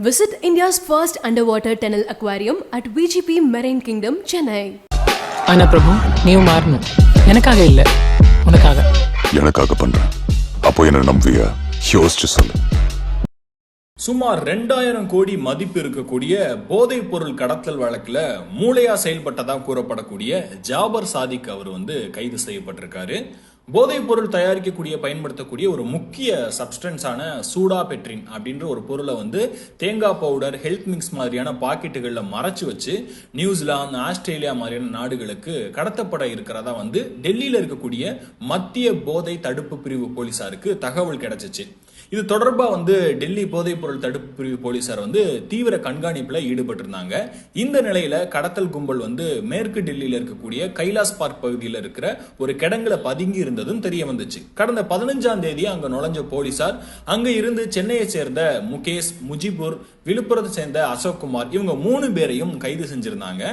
Visit India's first underwater tunnel aquarium at VGP Marine Kingdom, Chennai. ஆனா பிரபு நீயும் மாறணும். எனக்காக இல்ல. உனக்காக. எனக்காக பண்றேன் அப்போ என்ன நம்புவியா? யோசிச்சு சொல்லு. சுமார் ரெண்டாயிரம் கோடி மதிப்பு இருக்கக்கூடிய போதைப் பொருள் கடத்தல் வழக்குல மூளையா செயல்பட்டதா கூறப்படக்கூடிய ஜாபர் சாதிக் அவர் வந்து கைது செய்யப்பட்டிருக்காரு. போதைப் பொருள் தயாரிக்கக்கூடிய பயன்படுத்தக்கூடிய ஒரு முக்கிய சப்ஸ்டன்ஸான சூடா பெட்ரின் அப்படின்ற ஒரு பொருளை வந்து தேங்காய் பவுடர் ஹெல்த் மிக்ஸ் மாதிரியான பாக்கெட்டுகளில் மறைச்சு வச்சு நியூசிலாந்து ஆஸ்திரேலியா மாதிரியான நாடுகளுக்கு கடத்தப்பட இருக்கிறதா வந்து டெல்லியில் இருக்கக்கூடிய மத்திய போதை தடுப்பு பிரிவு போலீசாருக்கு தகவல் கிடைச்சிச்சு. இது தொடர்பாக வந்து டெல்லி போதைப் பொருள் தடுப்பு பிரிவு போலீசார் வந்து தீவிர கண்காணிப்பில் ஈடுபட்டிருந்தாங்க. இந்த நிலையில் கடத்தல் கும்பல் வந்து மேற்கு டெல்லியில் இருக்கக்கூடிய கைலாஸ் பார்க் பகுதியில் இருக்கிற ஒரு கிடங்குல பதுங்கி இருந்ததும் தெரிய வந்துச்சு. கடந்த பதினஞ்சாம் தேதி அங்க நுழைஞ்ச போலீசார் அங்க இருந்து சென்னையை சேர்ந்த முகேஷ் முஜிபுர் விழுப்புரத்தை சேர்ந்த அசோக் குமார் இவங்க மூணு பேரையும் கைது செஞ்சிருந்தாங்க.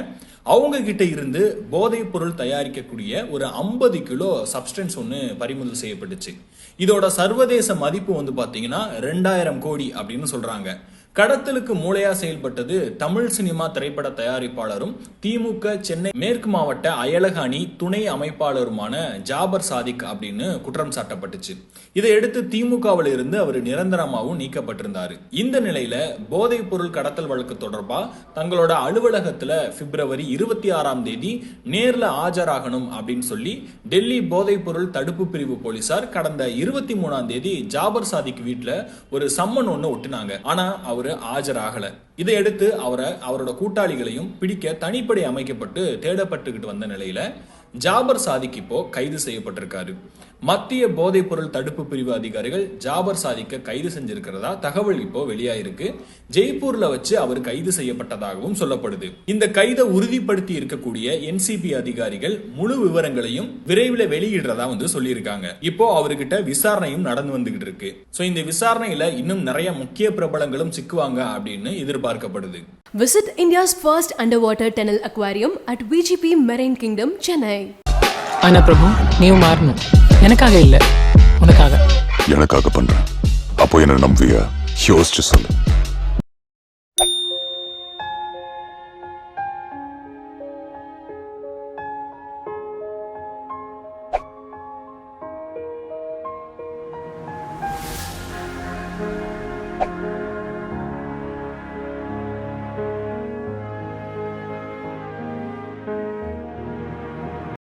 அவங்க கிட்ட இருந்து போதைப் பொருள் தயாரிக்கக்கூடிய ஒரு ஐம்பது கிலோ சப்ஸ்டன்ஸ் ஒன்று பறிமுதல் செய்யப்பட்டுச்சு. இதோட சர்வதேச மதிப்பு வந்து பார்த்தீங்கன்னா ரெண்டாயிரம் கோடி அப்படின்னு சொல்றாங்க. கடத்தலுக்கு மூளையா செயல்பட்டது தமிழ் சினிமா திரைப்பட தயாரிப்பாளரும் திமுக சென்னை மேற்கு மாவட்ட அயலக அணி துணை அமைப்பாளருமான ஜாபர் சாதிக் அப்படின்னு குற்றம் சாட்டப்பட்டுச்சு. இதையடுத்து திமுகவில் இருந்து அவர் நிரந்தரமாகவும் நீக்கப்பட்டிருந்தாரு. இந்த நிலையில போதைப் பொருள் கடத்தல் வழக்கு தொடர்பா தங்களோட அலுவலகத்துல பிப்ரவரி இருபத்தி ஆறாம் தேதி நேர்ல ஆஜராகணும் அப்படின்னு சொல்லி டெல்லி போதைப் பொருள் தடுப்பு பிரிவு போலீசார் கடந்த இருபத்தி மூணாம் தேதி ஜாபர் சாதிக் வீட்டுல ஒரு சம்மன் ஒண்ணு ஒட்டினாங்க. ஆனா அவர் ஆஜராகலை. இதையடுத்து அவரை அவரோட கூட்டாளிகளையும் பிடிக்க தனிப்படை அமைக்கப்பட்டு தேடப்பட்டுக்கிட்டு வந்த நிலையில ஜாபர் சாதிக் இப்போ கைது செய்யப்பட்டிருக்காரு. மத்திய போதைப் பொருள் தடுப்பு பிரிவு அதிகாரிகள் ஜாபர் சாதிக்க கைது செஞ்சிருக்கிறதா தகவல் இப்போ வெளியாயிருக்கு. ஜெய்ப்பூர்ல வச்சு அவர் கைது செய்யப்பட்டதாகவும் சொல்லப்படுது. இந்த கைதை உறுதிப்படுத்தி இருக்கக்கூடிய என்சிபி அதிகாரிகள் முழு விவரங்களையும் விரைவில் வெளியிடுறதா வந்து சொல்லியிருக்காங்க. இப்போ அவர்கிட்ட விசாரணையும் நடந்து வந்துகிட்டு இருக்கு. ஸோ இந்த விசாரணையில இன்னும் நிறைய முக்கிய பிரபலங்களும் சிக்குவாங்க அப்படின்னு எதிர்பார்க்கப்படுது. Visit India's first underwater tunnel aquarium at VGP Marine Kingdom, Chennai. ஆனா பிரபு நீயும் மாறணும் எனக்காக இல்ல உனக்காக எனக்காக பண்றேன் அப்போ என்ன நம்புவியா யோசிச்சு சொல்லு